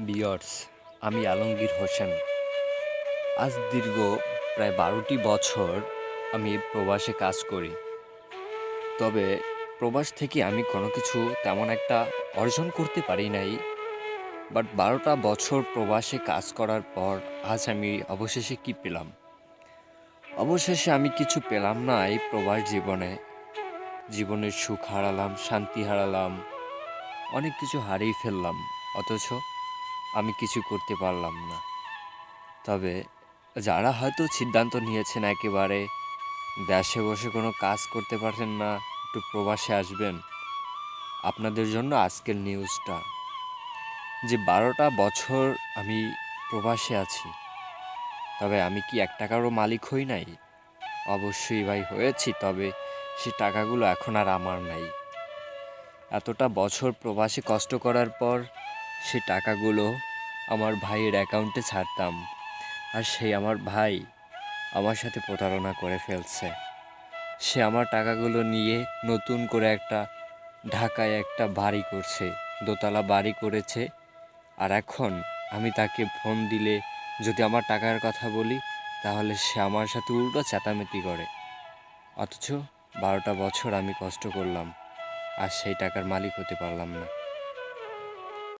বিয়ার্স, আমি আলমগীর হোসেন। আজ দীর্ঘ প্রায় বারোটি বছর আমি প্রবাসে কাজ করি। তবে প্রবাস থেকে আমি কোনো কিছু তেমন একটা অর্জন করতে পারি নাই। বাট বারোটা বছর প্রবাসে কাজ করার পর আজ আমি অবশেষে কি পেলাম? অবশেষে আমি কিছু পেলাম না এই প্রবাস জীবনে। জীবনের সুখ হারালাম, শান্তি হারালাম, অনেক কিছু হারিয়ে ফেললাম, অথচ আমি কিছু করতে পারলাম না। তবে যারা হয়তো সিদ্ধান্ত নিয়েছেন একেবারে দেশে বসে কোনো কাজ করতে পারছেন না, একটু প্রবাসে আসবেন, আপনাদের জন্য আজকের নিউজটা। যে বারোটা বছর আমি প্রবাসে আছি, তবে আমি কি এক টাকারও মালিক হই নাই? অবশ্যই ভাই হয়েছি, তবে সে টাকাগুলো এখন আর আমার নাই। এতটা বছর প্রবাসে কষ্ট করার পর সে টাকাগুলো আমার ভাইয়ের অ্যাকাউন্টে ছাড়তাম আর সেই আমার ভাই আমার সাথে প্রতারণা করে ফেলছে। সে আমার টাকাগুলো নিয়ে নতুন করে একটা ঢাকায় একটা বাড়ি করছে, দোতলা বাড়ি করেছে আর এখন আমি তাকে ফোন দিলে যদি আমার টাকার কথা বলি তাহলে সে আমার সাথে উল্টো চেতামেতি করে। অথচ বারোটা বছর আমি কষ্ট করলাম আর সেই টাকার মালিক হতে পারলাম না।